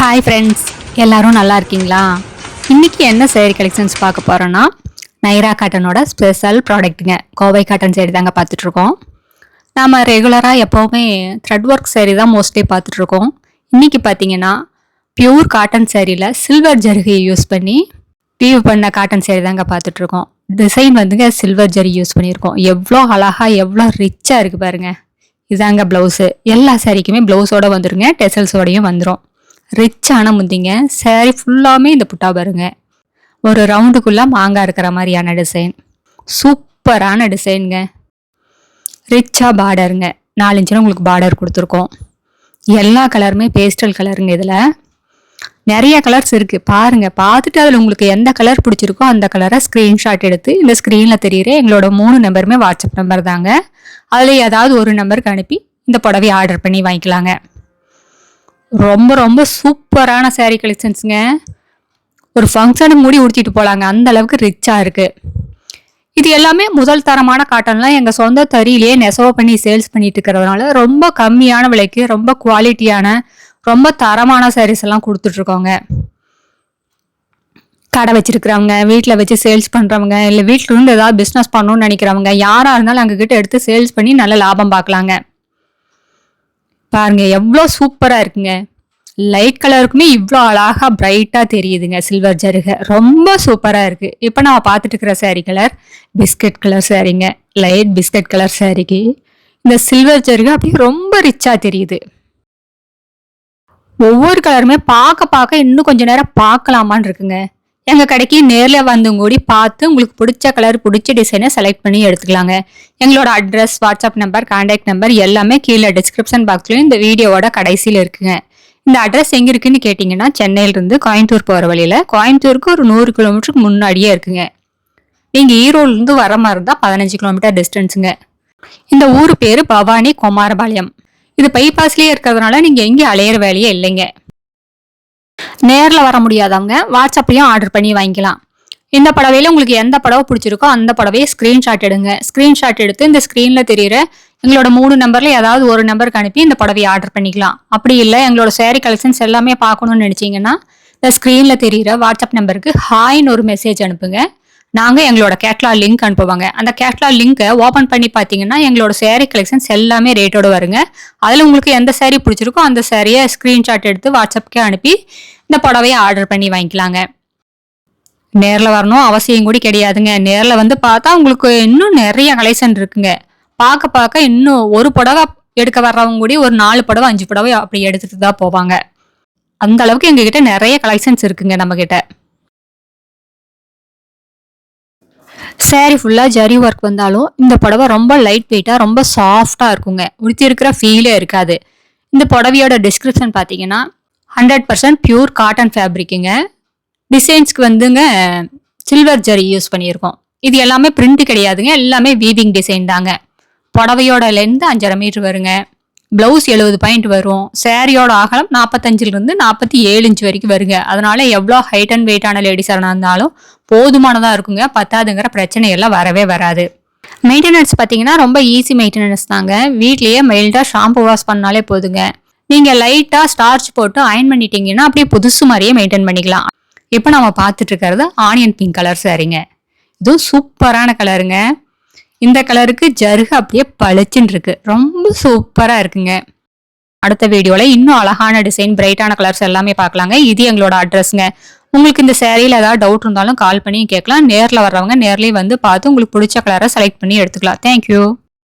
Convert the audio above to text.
Hi friends எல்லாரும் நல்லா இருக்கீங்களா? இன்றைக்கி என்ன சேரீ கலெக்ஷன்ஸ் பார்க்க போகிறோன்னா நைரா காட்டனோட ஸ்பெஷல் ப்ராடக்ட்டுங்க கோவை காட்டன் சேரீ தாங்க பார்த்துட்ருக்கோம். நாம் ரெகுலராக எப்போவுமே த்ரெட் ஒர்க் சேரீ தான் மோஸ்ட்லி பார்த்துட்ருக்கோம். இன்றைக்கி பார்த்தீங்கன்னா பியூர் காட்டன் சேரீல சில்வர் ஜருகையை யூஸ் பண்ணி வீவ் பண்ண காட்டன் சேரீ தாங்க பார்த்துட்ருக்கோம். டிசைன் வந்துங்க சில்வர் ஜரி யூஸ் பண்ணியிருக்கோம். எவ்வளோ அழகாக எவ்வளோ ரிச்சாக இருக்குது பாருங்க. இதாங்க ப்ளவுஸு எல்லா சேரீக்குமே ப்ளவுஸோட வந்துருங்க. டெசல்ஸோடையும் வந்துடும் ரிச்சான முந்திங்க. சேரீ ஃபுல்லாமே இந்த புட்டா பாருங்க. ஒரு ரவுண்டுக்குள்ளே மாங்காய் இருக்கிற மாதிரியான டிசைன் சூப்பரான டிசைனுங்க ரிச்சாக பார்டருங்க நாலஞ்சுல உங்களுக்கு பார்டர் கொடுத்துருக்கோம். எல்லா கலருமே பேஸ்டல் கலருங்க இதில். நிறைய கலர்ஸ் இருக்குது பாருங்கள் பார்த்துட்டு அதில் உங்களுக்கு எந்த கலர் பிடிச்சிருக்கோ அந்த கலரை ஸ்க்ரீன்ஷாட் எடுத்து இந்த ஸ்க்ரீனில் தெரியுற எங்களோட மூணு நம்பருமே வாட்ஸ்அப் நம்பர் தாங்க. அதில் ஏதாவது ஒரு நம்பருக்கு அனுப்பி இந்த புடவையை ஆர்டர் பண்ணி வாங்கிக்கலாங்க. ரொம்ப ரொம்ப சூப்பரான சேரீ கலெக்ஷன்ஸுங்க ஒரு ஃபங்க்ஷனுக்கு முடி உடுத்திட்டு போகலாங்க அந்த அளவுக்கு ரிச்சாக இருக்குது இது எல்லாமே முதல் தரமான காட்டன்லாம் எங்கள் சொந்த தறியிலேயே நெசவு பண்ணி சேல்ஸ் பண்ணிட்டு இருக்கிறதுனால ரொம்ப கம்மியான விலைக்கு ரொம்ப குவாலிட்டியான ரொம்ப தரமான சாரீஸ் எல்லாம் கொடுத்துட்ருக்கோங்க. கடை வச்சிருக்கிறவங்க வீட்டில் வச்சு சேல்ஸ் பண்ணுறவங்க இல்லை வீட்டில் இருந்து ஏதாவது பிஸ்னஸ் பண்ணணும்னு நினைக்கிறவங்க யாராக இருந்தாலும் அங்ககிட்ட எடுத்து சேல்ஸ் பண்ணி நல்ல லாபம் பார்க்கலாங்க. பாருங்க எவ்வளோ சூப்பராக இருக்குங்க. லைட் கலருக்குமே இவ்வளோ அழகாக பிரைட்டாக தெரியுதுங்க சில்வர் ஜருகை. ரொம்ப சூப்பராக இருக்குது இப்போ நான் பார்த்துட்டு இருக்கிற சாரீ கலர் பிஸ்கட் கலர் சாரீங்க லைட் பிஸ்கட் கலர் சாரீக்கு இந்த சில்வர் ஜருகை அப்படியே ரொம்ப ரிச்சாக தெரியுது. ஒவ்வொரு கலருமே பார்க்க பார்க்க இன்னும் கொஞ்சம் நேரம் பார்க்கலாமான்னு இருக்குங்க. எங்கள் கடைக்கு நேரில் வந்து கூடி பார்த்து உங்களுக்கு பிடிச்ச கலர் பிடிச்ச டிசைனை செலக்ட் பண்ணி எடுத்துக்கலாங்க. எங்களோட address WhatsApp number contact number எல்லாமே கீழே டிஸ்கிரிப்ஷன் பாக்ஸ்லையும் இந்த வீடியோவோட கடைசியில் இருக்குங்க. இந்த அட்ரஸ் எங்கே இருக்குன்னு கேட்டிங்கன்னா சென்னையிலேருந்து கோயம்புத்தூர் போகிற வழியில் கோயம்புத்தூருக்கு ஒரு நூறு கிலோமீட்டருக்கு முன்னாடியே இருக்குங்க. நீங்கள் ஈரோடுலேருந்து வர மாதிரி இருந்தால் பதினஞ்சு கிலோமீட்டர் டிஸ்டன்ஸுங்க இந்த ஊர் பேர் பவானி குமாரபாளையம். இது பைபாஸ்லேயே இருக்கிறதுனால நீங்கள் எங்கேயும் அலையிற வேலையே இல்லைங்க. நேரில் வர முடியாதவங்க வாட்ஸ்அப்லேயும் ஆர்டர் பண்ணி வாங்கிக்கலாம். இந்த படவையில் உங்களுக்கு எந்த படவை பிடிச்சிருக்கோ அந்த புடவையை ஸ்க்ரீன்ஷாட் எடுங்க. ஸ்க்ரீன்ஷாட் எடுத்து இந்த ஸ்க்ரீனில் தெரிகிற எங்களோட மூணு நம்பரில் ஏதாவது ஒரு நம்பருக்கு அனுப்பி இந்த புடவையை ஆர்டர் பண்ணிக்கலாம். அப்படி இல்லை எங்களோட சேரீ கலெக்ஷன்ஸ் எல்லாமே பார்க்கணும்னு நினச்சிங்கன்னா இந்த ஸ்க்ரீனில் தெரிகிற வாட்ஸ்அப் நம்பருக்கு ஹாய்னு ஒரு மெசேஜ் அனுப்புங்க. நாங்கள் எங்களோட கேட்லா லிங்க் அனுப்புவாங்க. அந்த கேட்லா லிங்கை ஓப்பன் பண்ணி பார்த்தீங்கன்னா எங்களோட சேரீ கலெக்ஷன்ஸ் எல்லாமே ரேட்டோட வருங்க. அதில் உங்களுக்கு எந்த சேரீ பிடிச்சிருக்கோ அந்த சேரீயை ஸ்க்ரீன்ஷாட் எடுத்து வாட்ஸ்அப்க்கே அனுப்பி இந்த புடவையை ஆர்டர் பண்ணி வாங்கிக்கலாங்க. நேரில் வரணும் அவசியம் கூட கிடையாதுங்க. நேரில் வந்து பார்த்தா உங்களுக்கு இன்னும் நிறைய கலெக்ஷன் இருக்குங்க. பார்க்க பார்க்க இன்னும் ஒரு புடவை எடுக்க வர்றவங்க கூட ஒரு நாலு புடவை அஞ்சு புடவை அப்படி எடுத்துகிட்டு தான் போவாங்க. அந்த அளவுக்கு எங்ககிட்ட நிறைய கலெக்ஷன்ஸ் இருக்குங்க நம்மக்கிட்ட சேரீ ஃபுல்லாக ஜரி ஒர்க் வந்தாலும் இந்த புடவை ரொம்ப லைட் வெயிட்டாக ரொம்ப சாஃப்டாக இருக்குங்க. உடுத்தி இருக்கிற ஃபீலே இருக்காது. இந்த புடவையோட டிஸ்கிரிப்ஷன் பார்த்தீங்கன்னா ஹண்ட்ரட் பர்சன்ட் பியூர் காட்டன் ஃபேப்ரிக்குங்க டிசைன்ஸ்க்கு வந்துங்க சில்வர் ஜரி யூஸ் பண்ணியிருக்கோம். இது எல்லாமே பிரிண்ட் கிடையாதுங்க எல்லாமே வீவிங் டிசைன் தாங்க. புடவையோட லென்த் அஞ்சரை மீட்ரு வருங்க. ப்ளவுஸ் எழுபது பாயிண்ட் வரும். சேரியோட அகலம் நாற்பத்தஞ்சிலிருந்து நாற்பத்தி ஏழு இன்ச் வரைக்கும் வருங்க. அதனால எவ்வளோ ஹைட் அண்ட் வெயிட்டான லேடிஸாக இருந்தாலும் போதுமானதாக இருக்குங்க. பத்தாதுங்கிற பிரச்சனை எல்லாம் வரவே வராது. மெயின்டெனன்ஸ் பார்த்தீங்கன்னா ரொம்ப ஈஸி மெயின்டெனன்ஸ் தாங்க. வீட்லேயே மைல்டாக ஷாம்பு வாஷ் பண்ணாலே போதுங்க. நீங்கள் லைட்டாக ஸ்டார்ச் போட்டு அயன் பண்ணிட்டீங்கன்னா அப்படியே புதுசு மாதிரியே மெயின்டைன் பண்ணிக்கலாம். இப்போ நம்ம பார்த்துட்டு இருக்கிறது ஆனியன் பிங்க் கலர் சாரிங்க இதுவும் சூப்பரான கலருங்க இந்த கலருக்கு ஜருகு அப்படியே பளிச்சுன்னு இருக்கு ரொம்ப சூப்பராக இருக்குங்க. அடுத்த வீடியோவில் இன்னும் அழகான டிசைன் பிரைட்டான கலர்ஸ் எல்லாமே பார்க்கலாங்க இது எங்களோட அட்ரஸ்ங்க. உங்களுக்கு இந்த சேரீல ஏதாவது டவுட் இருந்தாலும் கால் பண்ணி கேட்கலாம். நேரில் வர்றவங்க நேர்லேயே வந்து பார்த்து உங்களுக்கு பிடிச்ச கலரை செலக்ட் பண்ணி எடுத்துக்கலாம். தேங்க்யூ